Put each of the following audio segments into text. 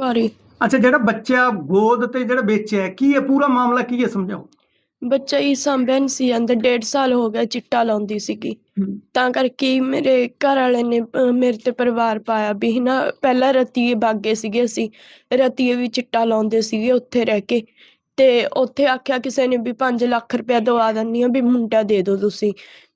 ਹੀ। ਅੱਛਾ ਜਿਹੜਾ ਬੱਚਾ ਗੋਦ ਤੇ ਜਿਹੜਾ ਵੇਚਿਆ ਹੈ, ਕੀ ਹੈ ਪੂਰਾ ਮਾਮਲਾ ਕੀ ਹੈ ਸਮਝਾਓ? ਬੱਚਾ ਹੀ ਸਾਂਭਿਆ ਨਹੀਂ ਸੀ ਅੰਦਰ ਡੇਢ ਸਾਲ ਹੋ ਗਿਆ ਚਿੱਟਾ ਲਾਉਂਦੀ ਸੀਗੀ। ਤਾਂ ਕਰਕੇ ਹੀ ਮੇਰੇ ਘਰ ਵਾਲੇ ਨੇ ਅਹ, ਮੇਰੇ ਤੇ ਪਰਿਵਾਰ ਪਾਇਆ ਵੀ ਨਾ ਪਹਿਲਾਂ ਰਤੀਏ ਬਾਗੇ ਸੀਗੇ ਅਸੀਂ ਰਤੀਏ ਵੀ ਚਿੱਟਾ ਲਾਉਂਦੇ ਸੀਗੇ ਉੱਥੇ ਰਹਿ ਕੇ। ਤੇ ਉੱਥੇ ਆਖਿਆ ਕਿਸੇ ਨੇ ਵੀ 5 ਲੱਖ ਰੁਪਇਆ ਦਵਾ ਦਿੰਨੀ ਆ ਵੀ ਮੁੰਡਾ ਦੇ ਦਿਓ ਤੁਸੀਂ।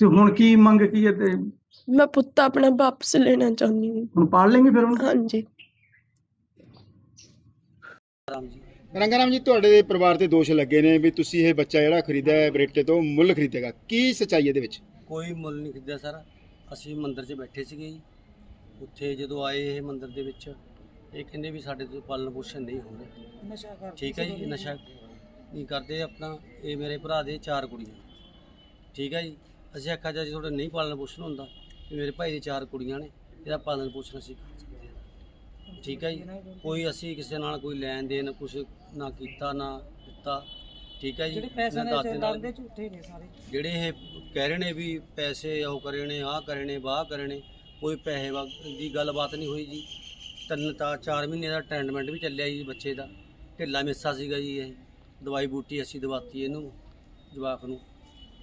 ਤੇ ਹੁਣ ਕੀ ਮੰਗ ਕੀ ਹੈ ਤੇ? ਮੈਂ ਪੁੱਤ ਆਪਣਾ ਵਾਪਸ ਲੈਣਾ ਚਾਹੁੰਦੀ ਹਾਂ। ਹੁਣ ਪਾਲ ਲੈਂਗੇ ਫਿਰ ਹੁਣ ਹਾਂਜੀ। ਰੰਗਾਰਾਮ ਜੀ ਤੁਹਾਡੇ ਦੇ ਪਰਿਵਾਰ ਤੇ ਦੋਸ਼ ਲੱਗੇ ਨੇ ਵੀ ਤੁਸੀਂ ਇਹ ਬੱਚਾ ਜਿਹੜਾ ਖਰੀਦਿਆ ਹੈ ਬਰੇਟੇ ਤੋਂ ਮੁੱਲ ਖਰੀਦੇਗਾ। ਕੀ ਸੱਚਾਈ ਇਹਦੇ ਵਿੱਚ? ਕੋਈ ਮੁੱਲ ਨਹੀਂ ਖਰੀਦਿਆ ਸਰ। ਅਸੀਂ ਮੰਦਿਰ 'ਚ ਬੈਠੇ ਸੀਗੇ ਜੀ। ਉੱਥੇ ਜਦੋਂ ਆਏ ਇਹ ਮੰਦਿਰ ਦੇ ਵਿੱਚ ਇਹ ਕਹਿੰਦੇ ਵੀ ਸਾਡੇ ਤੋਂ ਪਾਲਣ ਪੋਸ਼ਣ ਨਹੀਂ ਹੋ ਰਿਹਾ। ਨਸ਼ਾ ਕਰਦੇ ਠੀਕ ਹੈ ਜੀ ਨਸ਼ਾ ਨਹੀਂ ਕਰਦੇ ਆਪਣਾ। ਇਹ ਮੇਰੇ ਭਰਾ ਦੇ ਚਾਰ ਕੁੜੀਆਂ। ਠੀਕ ਹੈ ਜੀ। ਅਸੀਂ ਆਖਿਆ ਜੀ ਤੁਹਾਡਾ ਨਹੀਂ ਪਾਲਣ ਪੋਸ਼ਣ ਹੁੰਦਾ ਮੇਰੇ ਭਾਈ ਦੀ ਚਾਰ ਕੁੜੀਆਂ ਨੇ ਇਹਦਾ ਪਾਲਣ ਪੋਸ਼ਣ ਅਸੀਂ ਕਰ ਸਕਦੇ ਹਾਂ। ਠੀਕ ਹੈ ਜੀ? ਕੋਈ ਅਸੀਂ ਕਿਸੇ ਨਾਲ ਕੋਈ ਲੈਣ ਦੇਣ ਕੁਛ ਨਾ ਕੀਤਾ ਨਾ ਦਿੱਤਾ। ਠੀਕ ਹੈ ਜੀ? ਜਿਹੜੇ ਪੈਸੇ ਨਾ ਨੇ ਦਾਤੇ ਨਾਲ- ਡਰਦੇ ਝੂਠੇ ਨੇ ਸਾਰੇ। ਜਿਹੜੇ ਇਹ ਕਹਿ ਰਹੇ ਨੇ ਵੀ ਪੈਸੇ ਉਹ ਕਰੇ ਨੇ ਆਹ ਕਰੇ ਨੇ ਬਾਹ ਕਰੇ ਨੇ ਕੋਈ ਪੈਸੇ ਦੀ ਗੱਲਬਾਤ ਨਹੀਂ ਹੋਈ ਜੀ। ਤਿੰਨ ਤਾਂ 4 ਮਹੀਨੇ ਦਾ ਟ੍ਰੀਟਮੈਂਟ ਵੀ ਚੱਲਿਆ ਜੀ ਬੱਚੇ ਦਾ। ਢਿੱਲਾ ਮਿੱਸਾ ਸੀਗਾ ਜੀ ਇਹ। ਦਵਾਈ ਬੂਟੀ ਅਸੀਂ ਦਵਾਤੀ ਇਹਨੂੰ ਜਵਾਕ ਨੂੰ।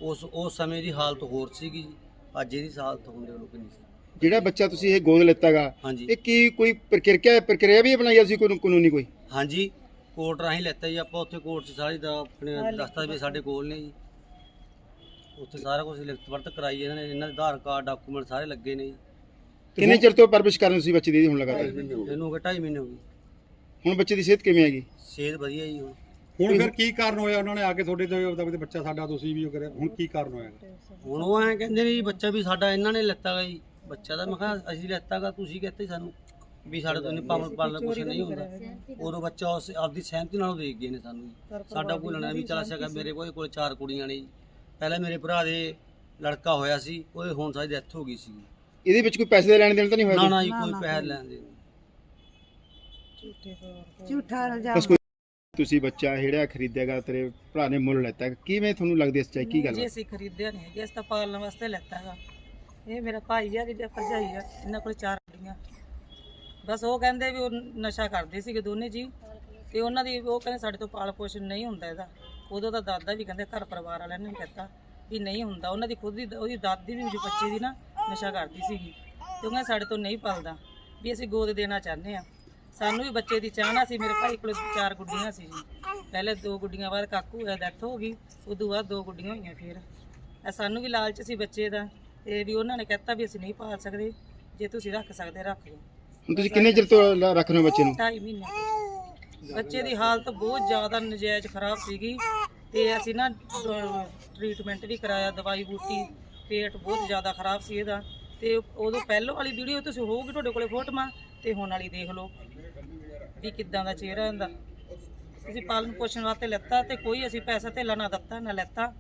ਉਸ ਉਸ ਸਮੇਂ ਦੀ ਹਾਲਤ ਹੋਰ ਸੀਗੀ ਜੀ। ਅੱਜ ਇਹਦੀ ਹਾਲਤ ਹੁੰਦੇ ਲੋਕ ਨਹੀਂ ਸੀ। ਜਿਹੜਾ ਬੱਚਾ ਤੁਸੀਂ ਇਹ ਗੋਦ ਲਿੱਤਾਗਾ ਹਾਂਜੀ। ਇਹ ਕੀ ਕੋਈ ਪ੍ਰਕਿਰਿਆ ਪ੍ਰਕਿਰਿਆ ਵੀ ਬਣਾਈ ਆ ਤੁਸੀਂ ਕੋਈ ਕਾਨੂੰਨੀ ਕੋਈ? ਹਾਂਜੀ ਕੋਰਟ ਰਾਹੀਂ ਲੈਤਾ ਜੀ। ਆਪਾਂ ਉੱਥੇ ਕੋਰਟ 'ਚ ਸਾਰੀ ਦਾ ਆਪਣੇ ਦਸਤਾਵੇਜ਼ ਸਾਡੇ ਕੋਲ ਨੇ ਜੀ। ਉੱਥੇ ਸਾਰਾ ਕੁਝ ਲਿਖਤ ਵਰਤ ਕਰਾਈ ਇਹਨਾਂ ਨੇ। ਇਹਨਾਂ ਦੇ ਆਧਾਰ ਕਾਰਡ ਡਾਕੂਮੈਂਟ ਸਾਰੇ ਲੱਗੇ ਨੇ ਜੀ। ਕਿੰਨੇ ਚਿਰ ਤੋਂ ਪਰਵਿਸ਼ ਕਰਨ ਤੁਸੀਂ ਬੱਚੇ ਦੀ ਹੁਣ ਲਗਾਤਾਰ? ਇਹਨੂੰ ਹੋ ਗਏ ਢਾਈ ਮਹੀਨੇ ਹੋ ਗਏ। ਹੁਣ ਬੱਚੇ ਦੀ ਸਿਹਤ ਕਿਵੇਂ ਹੈਗੀ? ਸਿਹਤ ਵਧੀਆ ਜੀ ਹੁਣ। ਹੁਣ ਫਿਰ ਕੀ ਕਾਰਨ ਹੋਇਆ? ਉਹਨਾਂ ਨੇ ਆ ਕੇ ਤੁਹਾਡੇ ਤੋਂ ਉਹਦਾ ਵੀ ਬੱਚਾ ਸਾਡਾ ਤੁਸੀਂ ਵੀ ਉਹ ਕਰਿਆ। ਹੁਣ ਕੀ ਕਾਰਨ ਹੋਇਆ? ਹੁਣ ਉਹ ਐਂ ਕਹਿੰਦੇ ਨੇ ਜੀ ਬੱਚਾ ਵੀ ਸਾਡਾ ਇਹਨਾਂ ਨੇ ਲੈਤਾ ਗਾ ਜੀ। ਬੱਚਾ ਦਾ ਮੈਂ ਕਿਹਾ ਅਸੀਂ ਲੈਤਾ ਗਾ ਤੁਸੀਂ ਕਹਤੇ ਸਾਨੂੰ ਵੀ ਸਾਡੇ ਤੋਂ ਨਹੀਂ ਪਾਲਣ ਪਾਲਣ ਕੁਛ ਨਹੀਂ ਹੁੰਦਾ। ਉਦੋਂ ਬੱਚਾ ਉਸ ਆਪਦੀ ਸਹਿਮਤੀ ਨਾਲ ਦੇ ਗਏ ਨੇ ਸਾਨੂੰ ਜੀ। ਸਾਡਾ ਕੋਈ ਲੈਣਾ ਵੀ ਚਲਾ ਸਕਾ ਮੇਰੇ ਕੋਲ ਕੋਲ ਚਾਰ ਕੁੜੀਆਂ ਨੇ ਜੀ। ਪਹਿਲਾਂ ਮੇਰੇ ਭਰਾ ਦੇ ਲੜਕਾ ਹੋਇਆ ਸੀ ਉਹਦੇ ਹੁਣ ਸਾਡੀ ਡੈਥ ਹੋ ਗਈ ਸੀ। ਇਹਦੇ ਵਿੱਚ ਕੋਈ ਪੈਸੇ ਦਾ ਲੈਣ ਦੇਣ ਤਾਂ ਨਹੀਂ ਹੋਇਆ ਨਾ? ਨਾ ਜੀ ਕੋਈ ਪੈਸੇ ਲੈਣ ਦੇ ਝੂਠਾ ਕੋਈ ਤੁਸੀਂ ਬੱਚਾ ਜਿਹੜਾ ਖਰੀਦਿਆਗਾ ਤੇਰੇ ਭਰਾ ਨੇ ਮੁੱਲ ਲੈਤਾ ਕਿਵੇਂ ਤੁਹਾਨੂੰ ਲੱਗਦੀ ਹੈ ਸੱਚਾਈ ਕੀ ਗੱਲ ਜੀ ਅਸੀਂ ਖਰੀਦਿਆ ਨਹੀਂ ਜੀ ਅਸੀਂ ਤਾਂ ਪਾਲਣ ਵਾਸਤੇ ਲੈਤਾ ਹੈਗਾ। ਇਹ ਮੇਰਾ ਭਾਈ ਆ ਕਿ ਜੇ ਭਰਜਾਈ ਆ ਇਹਨਾਂ ਕੋਲ ਚਾਰ ਕੁੜੀਆਂ ਬਸ ਉਹ ਕਹਿੰਦੇ ਵੀ ਉਹ ਨਸ਼ਾ ਕਰਦੇ ਸੀਗੇ ਦੋਨੇ ਜੀ ਤੇ ਉਹਨਾਂ ਦੀ ਉਹ ਕਹਿੰਦੇ ਸਾਡੇ ਤੋਂ ਪਾਲ ਪੋਸ਼ਣ ਨਹੀਂ ਹੁੰਦਾ ਇਹਦਾ। ਉਦੋਂ ਤਾਂ ਦਾਦਾ ਵੀ ਕਹਿੰਦੇ ਘਰ ਪਰਿਵਾਰ ਵਾਲਿਆਂ ਨੇ ਵੀ ਕਹਿਤਾ ਵੀ ਨਹੀਂ ਹੁੰਦਾ। ਉਹਨਾਂ ਦੀ ਖੁਦ ਦੀ ਉਹਦੀ ਦਾਦੀ ਵੀ ਉਹਦੇ ਬੱਚੇ ਦੀ ਨਾ ਨਸ਼ਾ ਕਰਦੀ ਸੀਗੀ। ਤੇ ਉਹ ਕਹਿੰਦੇ ਸਾਡੇ ਤੋਂ ਨਹੀਂ ਪਲਦਾ। ਵੀ ਅਸੀਂ ਗੋਦ ਦੇਣਾ ਚਾਹੁੰਦੇ ਆ। ਸਾਨੂੰ ਵੀ ਬੱਚੇ ਦੀ ਚਾਹਨਾ ਸੀ ਮੇਰੇ ਭਾਈ ਕੋਲ ਚਾਰ ਗੁੱਡੀਆਂ ਸੀ ਜੀ। ਪਹਿਲੇ ਦੋ ਗੁੱਡੀਆਂ ਬਾਅਦ ਕਾਕੂ ਦਾ ਡੈਥ ਹੋ ਗਈ ਉਦੋਂ ਬਾਅਦ ਦੋ ਗੁੱਡੀਆਂ ਹੋਈਆਂ ਫਿਰ। ਇਹ ਸਾਨੂੰ ਵੀ ਲਾਲਚ ਸੀ ਬੱਚੇ ਦਾ ਤੇ ਵੀ ਉਹਨਾਂ ਨੇ ਕਹਿਤਾ ਵੀ ਅਸੀਂ ਨਹੀਂ ਪਾਲ ਸਕਦੇ ਜੇ ਤੁਸੀਂ ਰੱਖ ਸਕਦੇ ਰੱਖ ਲਓ। ਹੁਣ ਤੁਸੀਂ ਕਿੰਨੇ ਚਿਰ ਤੋਂ ਲ- ਰੱਖ ਰਹੇ ਹੋ ਬੱਚੇ ਨੂੰ? ਢਾਈ ਮਹੀਨੇ। ਬੱਚੇ ਦੀ ਹਾਲਤ ਬਹੁਤ ਜ਼ਿਆਦਾ ਨਜਾਇਜ਼ ਖਰਾਬ ਸੀਗੀ ਤੇ ਅਸੀਂ ਨਾ ਟ੍ਰੀਟਮੈਂਟ ਵੀ ਕਰਾਇਆ ਦਵਾਈ ਬੂਟੀ ਪੇਟ ਬਹੁਤ ਜ਼ਿਆਦਾ ਖਰਾਬ ਸੀ ਇਹਦਾ। ਤੇ ਉਦੋਂ ਪਹਿਲੋਂ ਵਾਲੀ ਵੀਡੀਓ ਤੁਸੀਂ ਹੋਊਗੀ ਤੁਹਾਡੇ ਕੋਲੇ ਫੋਟੋਆਂ ਤੇ ਹੁਣ ਵਾਲੀ ਦੇਖ ਲਓ। ਵੀ ਕਿੱਦਾਂ ਦਾ ਚਿਹਰਾ ਇਹਦਾ ਅਸੀਂ ਪਾਲਣ ਪੋਸ਼ਣ ਵਾਸਤੇ ਲੈਤਾ ਤੇ ਕੋਈ ਅਸੀਂ ਪੈਸਾ ਧੇਲਾ ਨਾ ਦਿੱਤਾ ਨਾ ਲੈਤਾ।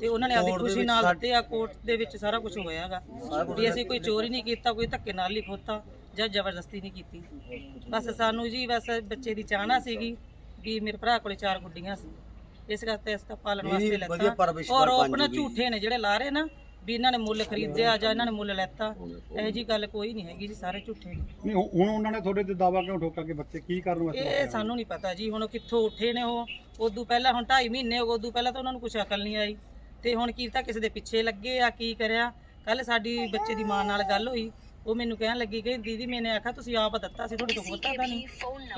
ਤੇ ਉਹਨਾਂ ਨੇ ਆਪਦੀ ਦੇ ਖੁਸ਼ੀ ਨਾਲ ਦਿੱਤੇ ਆ ਕੋਰਟ ਦੇ ਵਿੱਚ ਸਾਰਾ ਕੁਝ ਹੋਇਆਗਾ। ਵੀ ਅਸੀਂ ਕੋਈ ਚੋਰੀ ਨਹੀਂ ਕੀਤਾ ਕੋਈ ਧੱਕੇ ਨਾਲ ਨਹੀਂ ਖੋਤਾ ਜਾਂ ਜ਼ਬਰਦਸਤੀ ਨਹੀਂ ਕੀਤੀ। ਬਸ ਸਾਨੂੰ ਜੀ ਬਸ ਬੱਚੇ ਦੀ ਚਾਹਨਾ ਸੀਗੀ ਵੀ ਮੇਰੇ ਭਰਾ ਕੋਲੇ ਚਾਰ ਗੁੱਡੀਆਂ ਸੀ। ਇਸ ਕਰਕੇ ਅਸੀਂ ਤਾਂ ਪਾਲਣ ਵਾਸਤੇ ਲੈਤਾ। ਔਰ ਉਹ ਆਪਣਾ। ਝੂਠੇ ਨੇ ਜਿਹੜੇ ਲਾ ਰਹੇ ਨਾ ਵੀ ਇਹਨਾਂ ਨੇ ਮੁੱਲ ਖਰੀਦਿਆ ਜਾਂ ਇਹਨਾਂ ਨੇ ਮੁੱਲ ਲੈਤਾ ਇਹੋ ਜੀ ਗੱਲ ਕੋਈ ਨਹੀਂ ਹੈਗੀ ਜੀ ਸਾਰੇ ਝੂਠੇ ਨੇ। ਨਹੀਂ ਹੁਣ ਹੁਣ ਉਹਨਾਂ ਨੇ ਤੁਹਾਡੇ ਤੇ ਦਾਵਾ ਕਿਉਂ ਠੋਕਾ ਕਿ ਬੱਚੇ ਕੀ ਕਰਨ ਵਾਸਤੇ ਇਹ ਸਾਨੂੰ ਨਹੀਂ ਪਤਾ ਜੀ ਹੁਣ ਉਹ ਕਿੱਥੋਂ ਉੱਠੇ ਨੇ ਉਹ? ਉਦੋਂ ਪਹਿਲਾਂ ਹੁਣ 2.5 ਮਹੀਨੇ ਹੋ ਗਏ ਉਦੋਂ ਪਹਿਲਾਂ ਤਾਂ ਉਹਨਾਂ ਨੂੰ ਕੁਛ ਅਕਲ ਨਹੀਂ ਆਈ। ਤੇ ਹੁਣ ਕੀ ਤਾਂ ਕਿਸੇ ਦੇ ਪਿੱਛੇ ਲੱਗੇ ਆ ਕੀ ਕਰਿਆ? ਕੱਲ ਸਾਡੀ ਬੱਚੇ ਦੀ ਮਾਂ ਨਾਲ ਗੱਲ ਹੋਈ। ਉਹ ਮੈਨੂੰ ਕਹਿਣ ਲੱਗੀ ਕਿ ਦੀਦੀ ਮੈਨੇ ਆਖਿਆ ਤੁਸੀਂ ਆਪ ਦਿੱਤਾ ਸੀ ਤੁਹਾਡੇ ਤੋਂ ਹੋਤਾ ਤਾਂ ਨਹੀਂ।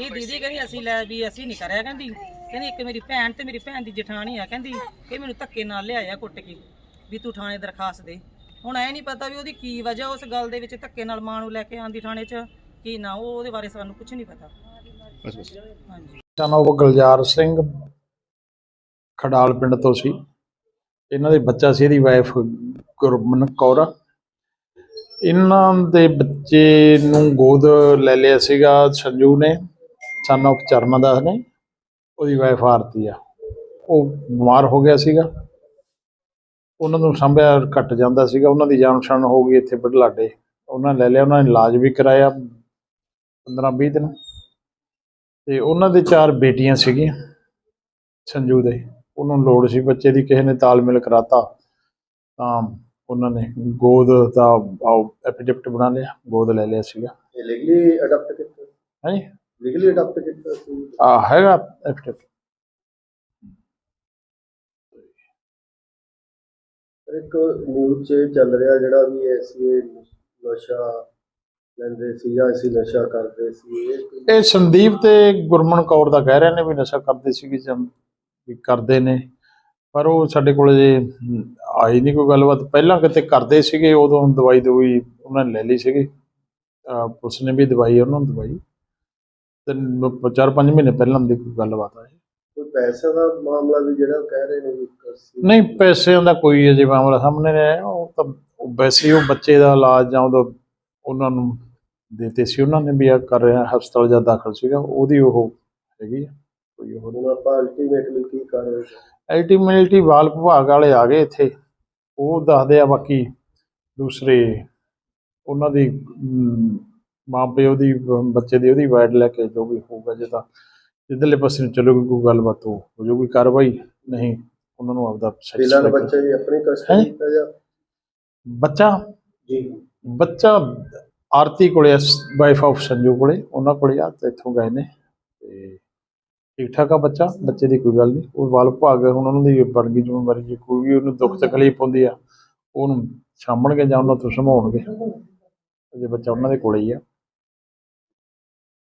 ਇਹ ਦੀਦੀ ਕਹਿੰਦੀ ਅਸੀਂ ਲੈ ਵੀ ਅਸੀਂ ਨਹੀਂ ਕਰਿਆ। ਕਹਿੰਦੀ ਕਹਿੰਦੀ ਇੱਕ ਮੇਰੀ ਭੈਣ ਤੇ ਮੇਰੀ ਭੈਣ ਦੀ ਜਠਾਣੀ ਆ। ਕਹਿੰਦੀ ਇਹ ਮੈਨੂੰ ਧੱਕੇ ਨਾਲ ਲਿਆਇਆ ਕੁੱਟ ਕੇ। ਵੀ ਤੂੰ ਥਾਣੇ ਦਰਖਾਸਤ ਦੇ। ਹੁਣ ਐ ਨਹੀਂ ਪਤਾ ਵੀ ਉਹਦੀ ਕੀ ਵਜ੍ਹਾ ਉਸ ਗੱਲ ਦੇ ਵਿੱਚ ਧੱਕੇ ਨਾਲ ਮਾਂ ਨੂੰ ਲੈ ਕੇ ਆਂਦੀ ਥਾਣੇ 'ਚ ਕੀ ਨਾ ਉਹ ਉਹਦੇ ਬਾਰੇ ਸਾਨੂੰ ਕੁਝ ਨਹੀਂ ਪਤਾ। ਬਸ ਬਸ ਹਾਂਜੀ। ਸਾਨੂੰ ਗੁਲਜ਼ਾਰ ਸਿੰਘ ਖਡਾਲ ਪਿੰਡ ਤੋਂ ਸੀ। ਇਹਨਾਂ ਦੇ ਬੱਚਾ ਸੀ ਇਹਦੀ ਵਾਈਫ ਗੁਰਮਨ ਕੌਰ। ਇਹਨਾਂ ਦੇ ਬੱਚੇ ਨੂੰ ਗੋਦ ਲੈ ਲਿਆ ਸੀਗਾ ਸੰਜੂ ਨੇ ਸਨ of ਚਰਨਦਾਸ ਨੇ। ਉਹਦੀ ਵਾਈਫ ਆਰਤੀ ਆ। ਉਹ ਬਿਮਾਰ ਹੋ ਗਿਆ ਸੀਗਾ। ਉਹਨਾਂ ਨੂੰ ਸੰਭਿਆ ਘਟ ਜਾਂਦਾ ਸੀਗਾ ਉਹਨਾਂ ਦੀ ਜਾਨ ਛਣ ਹੋ ਗਈ ਇੱਥੇ ਬੜਲਾਡੇ ਉਹਨਾਂ ਲੈ ਲਿਆ ਉਹਨਾਂ ਨੇ ਇਲਾਜ ਵੀ ਕਰਾਇਆ 15 20 ਦਿਨ। ਤੇ ਉਹਨਾਂ ਦੇ ਚਾਰ ਬੇਟੀਆਂ ਸੀਗੀਆਂ ਸੰਜੂ ਦੇ। ਉਹਨੂੰ ਲੋੜ ਸੀ ਬੱਚੇ ਦੀ ਕਿਸੇ ਨੇ ਤਾਲਮੇਲ ਕਰਾਤਾ ਤਾਂ ਉਹਨਾਂ ਨੇ ਗੋਦ ਦਾ ਐਪੀਡਿਪਟ ਬਣਾ ਲਿਆ ਗੋਦ ਲੈ ਲਿਆ ਸੀਗਾ। ਲੀਗਲੀ ਅਡਾਪਟ ਕੀਤਾ? ਹਾਂਜੀ ਲੀਗਲੀ ਅਡਾਪਟ ਕੀਤਾ ਆ ਹੈਗਾ ਐਪੀਡਿਪਟ ਇੱਕ ਨਿਊਜ਼ 'ਚ ਇਹ ਚੱਲ ਰਿਹਾ ਜਿਹੜਾ ਵੀ ਐਸੀ ਨਸ਼ਾ ਲੈਂਦੇ ਸੀ ਜਾਂ ਅਸੀਂ ਨਸ਼ਾ ਕਰਦੇ ਸੀ ਇਹ ਇਹ ਸੰਦੀਪ ਤੇ ਗੁਰਮਨ ਕੌਰ ਦਾ ਕਹਿ ਰਹੇ ਨੇ ਵੀ ਨਸ਼ਾ ਕਰਦੇ ਸੀਗੇ ਜਾਂ ਵੀ ਕਰਦੇ ਨੇ। ਪਰ ਉਹ ਸਾਡੇ ਕੋਲ ਜੇ ਹਮ, ਆਈ ਨਹੀਂ ਕੋਈ ਗੱਲਬਾਤ। ਪਹਿਲਾਂ ਕਿਤੇ ਕਰਦੇ ਸੀਗੇ ਉਦੋਂ ਦਵਾਈ ਦਵਾਈ ਉਹਨਾਂ ਨੇ ਲੈ ਲਈ ਸੀਗੀ। ਅਹ ਪੁਲਿਸ ਨੇ ਵੀ ਦਵਾਈ ਉਹਨਾਂ ਨੂੰ ਦਵਾਈ। ਤੇ ਚਾਰ ਪੰਜ ਮਹੀਨੇ ਪਹਿਲਾਂ ਦੀ ਕੋਈ ਗੱਲਬਾਤ ਆਈ। ਕੋਈ ਪੈਸੇ ਦਾ ਮਾਮਲਾ ਵੀ ਜਿਹੜਾ ਉਹ ਕਹਿ ਰਹੇ ਨੇ ਵੀ ਸੀ। ਨਹੀਂ ਪੈਸਿਆਂ ਦਾ ਕੋਈ ਅਜੇ ਮਾਮਲਾ ਸਾਹਮਣੇ ਨਹੀਂ ਆਇਆ। ਉਹ ਤਾਂ ਉਹ ਵੈਸੇ ਹੀ ਉਹ ਬੱਚੇ ਦਾ ਇਲਾਜ ਜਾਂ ਉਹਦਾ ਉਹਨਾਂ ਨੂੰ ਦਿੱਤੇ ਸੀ। ਉਹਨਾਂ ਨੇ ਵੀ ਆ ਕਰ ਰਿਹਾ ਹਸਪਤਾਲ ਜਾਂ ਦਾਖਲ ਸੀਗਾ। ਉਹਦੀ ਉਹ ਹੈਗੀ ਆ ਕੋਈ ਉਹ ਹੁਣ ਆਪਾਂ ਅਲਟੀਮੇਟਲੀ ਕੀ ਕਰ ਰਹੇ ਸੀ? ਅਲਟੀਮੇਟਲੀ ਬਾਲ ਵਿਭਾਗ ਵਾਲੇ ਆ ਗਏ ਇੱਥੇ। ਉਹ ਦੱਸਦੇ ਆ ਬਾਕੀ ਦੂਸਰੇ ਉਹਨਾਂ ਦੀ ਮਾਂ ਪਿਓ ਦੀ ਬੱਚੇ ਦੀ ਉਹਦੀ ਵਾਈਡ ਲੈ ਕੇ ਜੋ ਵੀ ਹੋਊਗਾ ਜੇ ਤਾਂ ਜਿੱਧਰਲੇ ਪਾਸੇ ਨੂੰ ਚੱਲੂਗੀ ਕੋਈ ਗੱਲਬਾਤ ਉਹ ਹੋ ਜਾਊਗੀ ਕਾਰਵਾਈ ਨਹੀਂ ਉਹਨਾਂ ਨੂੰ ਆਪਦਾ satisfy ਬੱਚਾ ਜੀ ਆਪਣੀ ਹੈਂ? ਕਸਟਡੀ ਜਾਂ। ਬੱਚਾ? ਜੀ। ਬੱਚਾ ਆਰਤੀ ਕੋਲੇ ਵਾਈਫ ਆਫ ਸੰਜੂ ਕੋਲੇ ਉਹਨਾਂ ਕੋਲੇ ਆ ਤੇ ਇੱਥੋਂ ਗਏ ਨੇ ਤੇ ਠੀਕ ਠਾਕ ਆ ਬੱਚਾ ਬੱਚੇ ਦੀ ਕੋਈ ਗੱਲ ਨਹੀਂ ਉਹ ਵਾਲ ਭਾਗ ਹੁਣ ਉਹਨਾਂ ਦੀ ਬਣ ਗਈ ਜ਼ਿੰਮੇਵਾਰੀ ਜੇ ਕੋਈ ਵੀ ਉਹਨੂੰ ਦੁੱਖ ਤਕਲੀਫ ਹੁੰਦੀ ਆ ਉਹਨੂੰ ਸਾਂਭਣਗੇ ਜਾਂ ਉਹਨਾਂ ਤੋਂ ਸੰਭਾਉਣਗੇ ਅਜੇ ਬੱਚਾ ਉਹਨਾਂ ਦੇ ਕੋਲੇ ਹੀ ਆ।